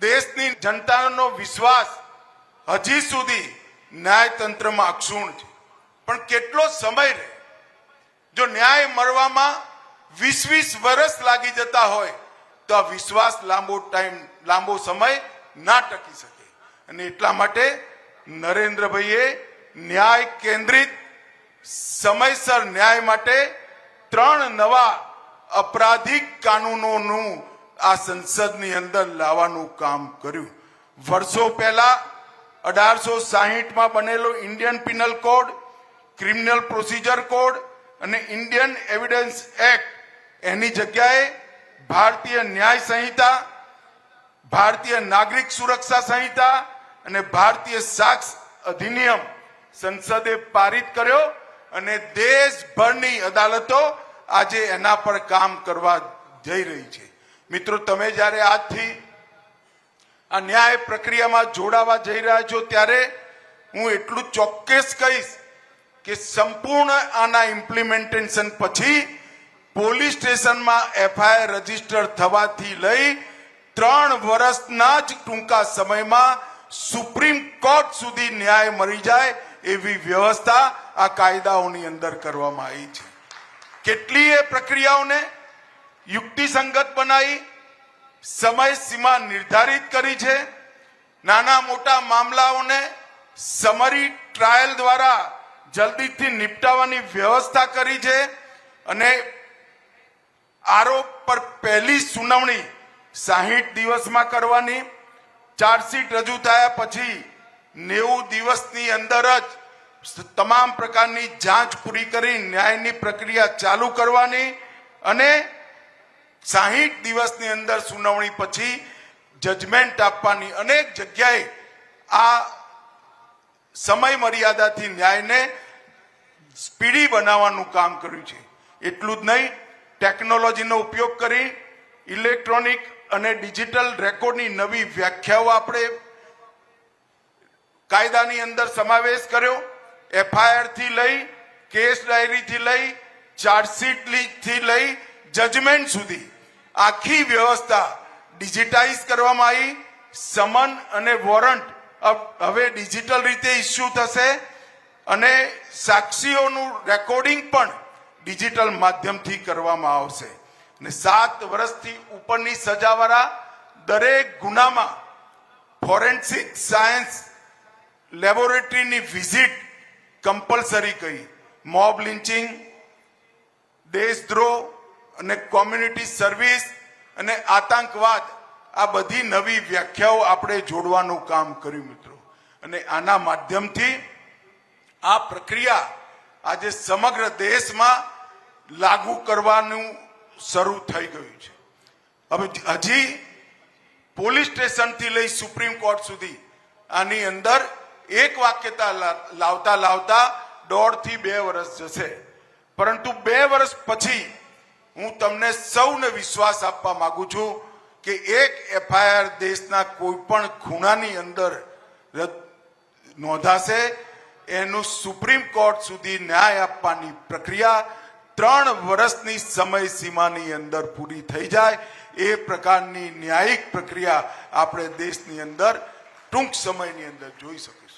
દેશની જનતાનો વિશ્વાસ હજી સુધી ન્યાયતંત્રમાં અક્ષુણ છે. પણ કેટલો સમય રહે? જો ન્યાય મળવામાં વીસ વીસ વર્ષ લાગી જતા હોય, તો આ વિશ્વાસ લાંબો ટાઈમ, લાંબો સમય ના ટકી શકે. અને એટલા માટે નરેન્દ્રભાઈએ ન્યાય કેન્દ્રિત, સમયસર ન્યાય માટે ત્રણ નવા અપરાધિક કાનૂનોનું આ સંસદની અંદર લાવવાનું કામ કર્યું. વર્ષો પહેલા અઢારસો સાહીઠમાં બનેલો Indian penal code, criminal procedure code અને ઇન્ડિયન એવિડન્સ એક્ટ, એની જગ્યાએ ભારતીય ન્યાય સંહિતા, ભારતીય નાગરિક સુરક્ષા સંહિતા અને ભારતીય સાક્ષ અધિનિયમ સંસદે પારિત કર્યો અને દેશભરની અદાલતો આજે એના પર કામ કરવા જઈ રહી છે. મિત્રો, તમે જ્યારે આજથી આ ન્યાય પ્રક્રિયામાં જોડાવા જઈ રહ્યા છો, ત્યારે હું એટલું ચોક્કસ કહીશ કે સંપૂર્ણ આના ઇમ્પ્લિમેન્ટેશન પછી પોલીસ સ્ટેશનમાં એફઆઈઆર રજિસ્ટર થવાથી લઈ ત્રણ વર્ષના જ ટૂંકા સમયમાં સુપ્રીમ કોર્ટ સુધી ન્યાય મળી જાય એવી વ્યવસ્થા આ કાયદાઓની અંદર કરવામાં આવી છે. કેટલીય પ્રક્રિયાઓને યુક્તિસંગત બનાવી સમય સીમા નિર્ધારિત કરી છે. નાના મોટા મામલાઓને સમરી ટ્રાયલ દ્વારા જલ્દીથી નિપટાવવાની વ્યવસ્થા કરી છે અને આરોપ પર પહેલી સુનાવણી સાહીઠ દિવસમાં કરવાની. ચાર્જશીટ રજૂ થયા પછી નેવું દિવસની અંદર જ તમામ પ્રકારની જાંચ પૂરી કરી ન્યાયની પ્રક્રિયા ચાલુ કરવાની અને સાહીઠ દિવસની અંદર સુનાવણી પછી જજમેન્ટ આપવાની અનેક જગ્યાએ આ સમય મર્યાદાથી ન્યાયને સ્પીડી બનાવવાનું કામ કર્યું છે. એટલું જ નહીં, ટેકનોલોજીનો ઉપયોગ કરી ઇલેક્ટ્રોનિક અને ડિજિટલ રેકોર્ડની નવી વ્યાખ્યાઓ આપણે કાયદાની અંદર સમાવેશ કર્યો. એફઆઈઆરથી લઈ, કેસ ડાયરીથી લઈ ચાર્જશીટથી લઈ, જજમેન્ટ સુધી આખી વ્યવસ્થા ડિજિટાઇઝ કરવામાં આવી. સમન અને વોરંટ હવે ડિજિટલ રીતે ઇસ્યુ થશે અને સાક્ષીઓનું રેકોર્ડિંગ પણ ડિજિટલ માધ્યમથી કરવામાં આવશે. અને સાત વર્ષથી ઉપરની સજાવાળા દરેક ગુનામાં ફોરેન્સિક સાયન્સ લેબોરેટરીની વિઝિટ કમ્પલસરી કરી મોબ લિન્ચિંગ દેશદ્રોહ અને કોમ્યુનિટી સર્વિસ અને આતંકવાદ, આ બધી નવી વ્યાખ્યાઓ આપણે જોડવાનું કામ કર્યું મિત્રો. અને આના માધ્યમથી આ પ્રક્રિયા આજે સમગ્ર દેશમાં લાગુ કરવાનું શરૂ થઈ ગયું છે. હવે હજી પોલીસ સ્ટેશનથી લઈ સુપ્રીમ કોર્ટ સુધી આની અંદર એક વાક્યતા લાવતા લાવતા દોઢથી બે વર્ષ જશે. પરંતુ બે વર્ષ પછી હું તમને સૌને વિશ્વાસ આપવા માંગુ છું કે એક એફઆઈઆર દેશના કોઈ પણ ખૂણાની અંદર નોંધાશે. એનું સુપ્રીમ કોર્ટ સુધી ન્યાય આપવાની પ્રક્રિયા ત્રણ વર્ષની સમય સીમાની અંદર પૂરી થઈ જાય. એ પ્રકારની ન્યાયિક પ્રક્રિયા આપણે દેશની અંદર ટૂંક સમયની અંદર જોઈ શકીએ